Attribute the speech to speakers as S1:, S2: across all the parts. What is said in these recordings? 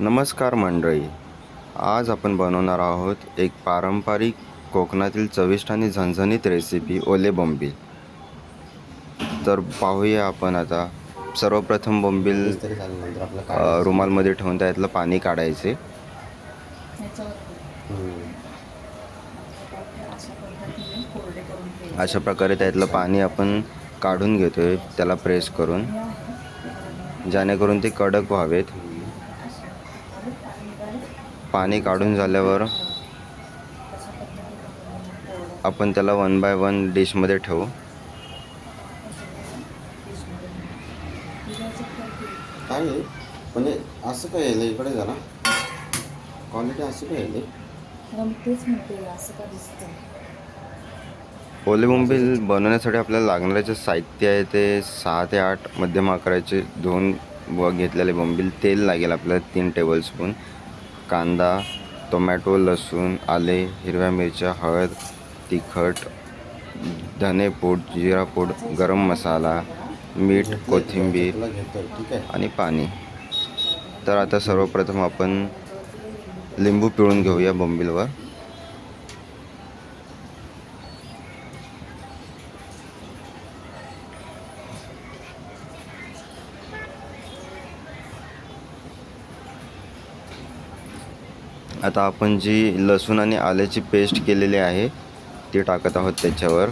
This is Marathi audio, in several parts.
S1: नमस्कार मंडळी. आज आपण बनवणार आहोत एक पारंपरिक कोकणातील चविष्ट आणि झणझणीत रेसिपी ओले बोंबील. तर पाहूया आपण आता. सर्वप्रथम बोंबील रुमालमध्ये ठेवून त्यातलं पाणी काढायचे.
S2: अशा
S1: अशा प्रकारे त्यातलं पाणी आपण काढून घेतोय त्याला प्रेस करून. जेणेकरून ते कडक व्हावेत. पाणी काढून झाल्यावर आपण त्याला वन बाय वन डिशमध्ये ठेवू.
S3: काय म्हणजे असं काय यायलं इकडे जरा क्वालिटी काय यायली
S2: असं का दिसतं
S1: ओले बोंबील बनवण्यासाठी आपल्याला लागणारे जे साहित्य आहे ते सहा ते आठ मध्यम आकाराचे धुवून व घेतलेले बोंबील तेल लागेल आपल्याला तीन टेबलस्पून कांदा टोमॅटो लसूण आले हिरव्या मिरच्या हळद तिखट धनेपूड जिरापूड गरम मसाला मीठ कोथिंबीर आणि पाणी. तर आता सर्वप्रथम आपण लिंबू पिळून घेऊया बोंबीलवर. आता आपण जी लसूण आणि आल्याची पेस्ट केलेली आहे ती टाकत आहोत त्याच्यावर.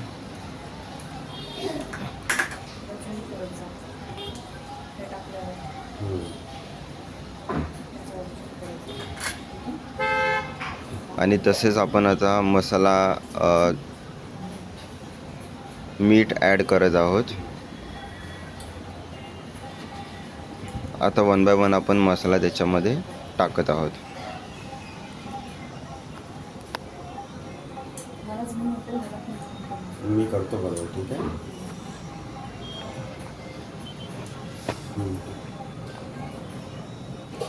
S1: आणि तसेच आपण आता मसाला मीठ ॲड करत आहोत. आता वन बाय वन आपण मसाला त्याच्यामध्ये टाकत आहोत.
S3: मी करतो बरोबर ठीक आहे?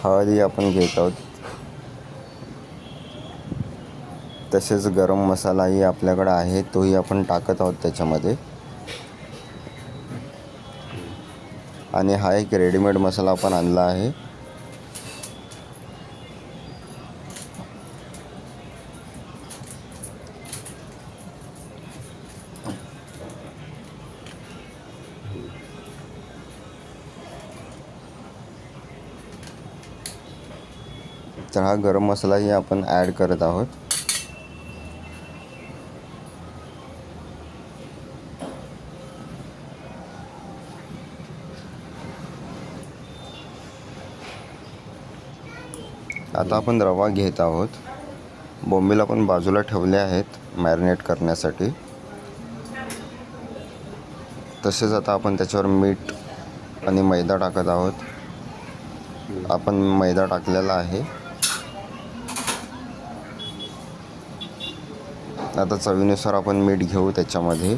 S1: हळदी आपण घेत आहोत. तसेच गरम मसालाही आपल्याकडे आहे तोही आपण टाकत आहोत त्याच्यामध्ये. आणि हा एक रेडीमेड मसाला आपण आणला आहे. तर हा गरम मसालाही आपण ॲड करत आहोत. आता आपण रवा घेत आहोत. बोंबील आपण बाजूला ठेवले आहेत मॅरिनेट करण्यासाठी. तसेच आता आपण त्याच्यावर मीठ आणि मैदा टाकत आहोत. आपण मैदा टाकलेला आहे. आता चवीनुसार आपण मीठ घेऊ त्याच्यामध्ये.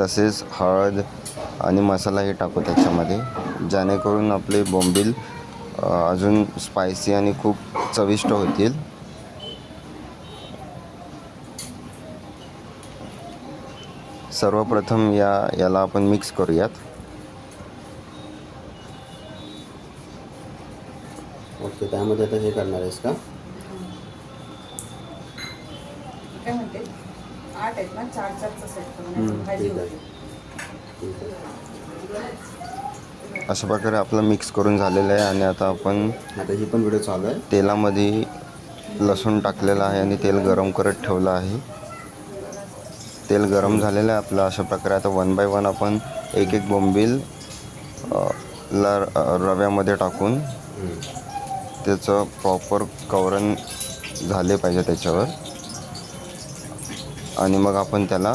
S1: तसेच हळद आणि मसालाही टाकू त्याच्यामध्ये. जेणेकरून आपले बोंबील अजून स्पायसी आणि खूप चविष्ट होतील. सर्वप्रथम या याला आपण मिक्स करूयात.
S3: ओके त्यामध्ये आता हे करणार आहेस का?
S2: काय म्हणते? आठ आहेत ना? चार चारचा सेट करून भाजी. होते.
S1: अशा प्रकारे आपलं मिक्स करून झालेलं आहे आणि आता आपण
S3: आता ही पण व्हिडिओ चालू आहे.
S1: तेलामध्ये लसूण टाकलेलं आहे आणि तेल गरम करत ठेवलं आहे. तेल गरम झालेलं आहे आपलं. अशा प्रकारे आता वन बाय वन आपण एक एक बोंबील ला रव्यामध्ये टाकून. त्याचं प्रॉपर कवरण झाले पाहिजे त्याच्यावर. आणि मग आपण त्याला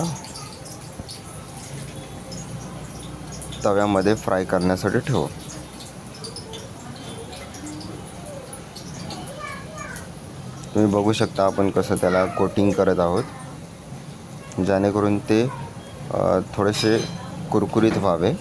S1: तव्यामध्ये फ्राय करण्यासाठी ठेवू. तुम्ही बघू शकता आपण कसं त्याला कोटिंग करत आहोत. जेणेकरून ते थोडेसे कुरकुरीत व्हावे.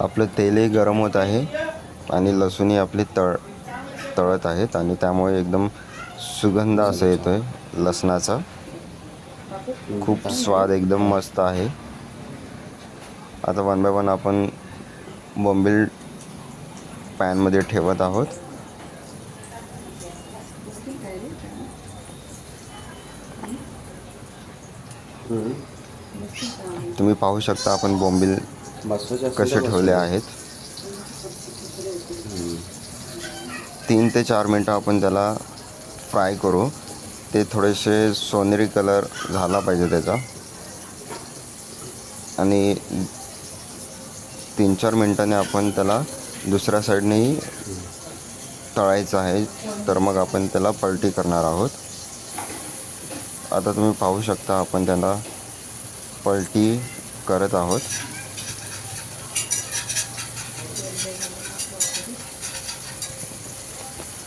S1: आपलं तेलही गरम होत आहे आणि लसूणही आपले तळ तळत आहेत आणि त्यामुळे एकदम सुगंध असं येतो आहे लसणाचा. खूप स्वाद एकदम मस्त आहे. आता वन बाय वन आपण बॉम्बिल पॅनमध्ये ठेवत आहोत. तुम्ही पाहू शकता आपण
S3: बॉम्बिल
S1: कसे ठेवले. आहेत? तीन ते चार मिनटं आपण त्याला फ्राय करू. ते थोडेसे सोनेरी कलर झाला पाहिजे त्याचा. आणि तीन चार मिनटाने आपण त्याला दुसऱ्या साईडनेही तळायचं आहे. तर मग आपण त्याला पलटी करणार आहोत. आता तुम्ही पाहू शकता आपण त्याला पलटी करत आहोत.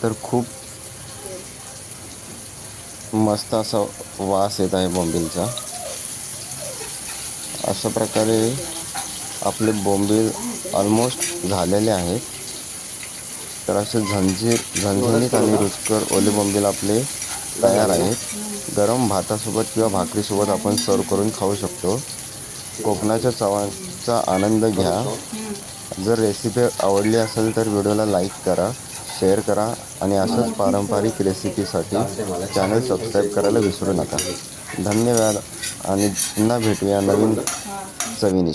S1: तर खूप मस्त असा वास येत आहे बॉम्बिलचा अशा प्रकारे आपले बोंबील ऑलमोस्ट झालेले आहेत. तर असे झंझीर झणझणीत आणि रुचकर ओले बोंबील आपले तयार आहेत. गरम भातासोबत किंवा भाकरीसोबत आपण सर्व करून खाऊ शकतो. कोकणाच्या चवांचा आनंद घ्या. जर रेसिपी आवडली असेल तर व्हिडिओला लाईक करा. शेअर करा आणि असंच पारंपरिक रेसिपीसाठी चॅनल सबस्क्राईब करायला विसरू नका. धन्यवाद आणि पुन्हा भेटूया नवीन चवीने